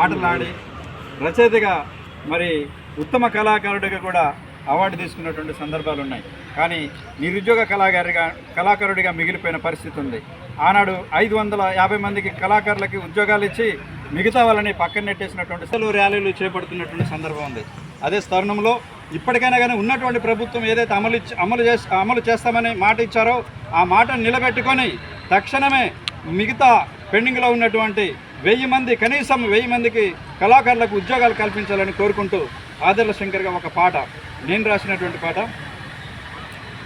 ఆటలాడి రచయితగా మరి ఉత్తమ కళాకారుడిగా కూడా అవార్డు తీసుకున్నటువంటి సందర్భాలు ఉన్నాయి. కానీ నిరుద్యోగ కళాకారిగా కళాకారుడిగా మిగిలిపోయిన పరిస్థితి ఉంది. ఆనాడు ఐదు వందల యాభై మందికి కళాకారులకి ఉద్యోగాలు ఇచ్చి మిగతా వాళ్ళని పక్కన నెట్టేసినటువంటి సెలవు ర్యాలీలు చేపడుతున్నటువంటి సందర్భం ఉంది. అదే తరుణంలో ఇప్పటికైనా కానీ ఉన్నటువంటి ప్రభుత్వం ఏదైతే అమలు ఇచ్చి అమలు చేసి అమలు చేస్తామని మాట ఇచ్చారో ఆ మాటను నిలబెట్టుకొని తక్షణమే మిగతా పెండింగ్లో ఉన్నటువంటి వెయ్యి మంది కనీసం వెయ్యి మందికి కళాకారులకు ఉద్యోగాలు కల్పించాలని కోరుకుంటూ ఆదర్ల శంకర్గా ఒక పాట నేను రాసినటువంటి పాట.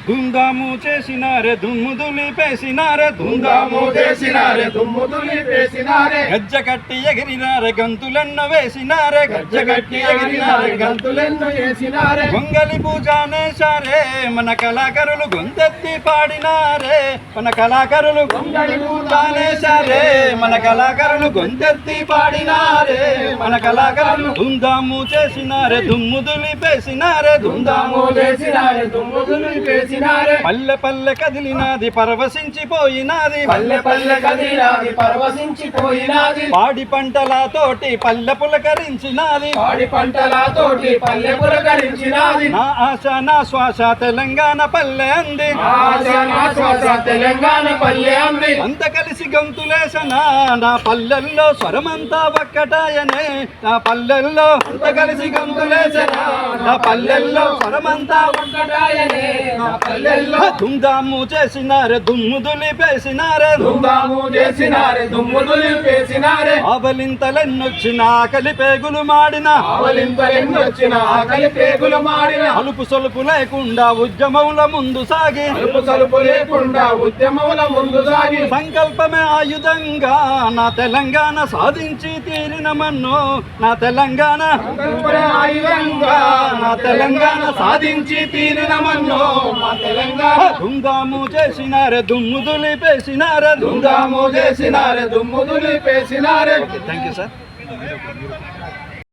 దుందాము చేసినారే దుమ్ము దులిపేసినారే దుందాము చేసినారే దుమ్ము దులిపేసినారే గజ్జ కట్టి ఎగిరినారే గంతులెన్న వేసినారే గజ్జ కట్టి ఎగిరినారే గంతులెన్నో వేసినారే. గొంగలి పూజానేశారే మన కళాకారులు గొంతెత్తి పాడినారే. మన కళాకారులు గొంగలి పూజానేశారే మన కళాకారులు గొంతెత్తి పాడినారే. మన కళాకారులు దుందాము చేసినారే దుమ్ము దులిపేసినారే దుందాము చేసినారే దుమ్ము దులిపేసినారే పల్లె పల్లె కదిలినాది పరవశించిపోయినాది. పల్లె పల్లె కదిలినాది పరవశించిపోయినాది. పాడి పంటలతోటి పల్లె పులకరించినాది. పాడి పంటలతోటి పల్లె పులకరించినాది. నా ఆశ నా శ్వాస తెలంగాణ పల్లె అంది. ఆశ నా శ్వాస తెలంగాణ పల్లె అంది. అంత కలిసి గొంతులేసనా నా పల్లెల్లో స్వరమంతా ఒక్కటాయనే. నా పల్లెల్లో అంత కలిసి గొంతులేసనా నా పల్లెల్లో స్వరమంతా ఒక్కటాయనే. నా దుమ్దాము చేసినారే దుమ్ము దులిపేసినారే. దుందాము చేసినారే దుమ్ము దులిపేసినారే. ఆవలింతలెన్నొచ్చిన కలిపేగులు మాడిన. ఆవలింతలెన్నొచ్చిన ఆకలి పేగులు మాడిన. అలుపు సొలుపు లేకుండా ఉద్యమముల ముందు సాగి. అలుపు సలుపు లేకుండా ఉద్యమముల ముందు సాగి. సంకల్పమే ఆయుధంగా నా తెలంగాణ సాధించి తీరిన మన్ను నా తెలంగాణ. ఆయుధంగా నా తెలంగాణ సాధించి తీరిన మన్ను మా తెలంగాణ దుందాము చేసినారే దుమ్ము దులిపేసినారే దుందాము చేసినారే దుమ్ము దులిపేసినారే థ్యాంక్ యూ సార్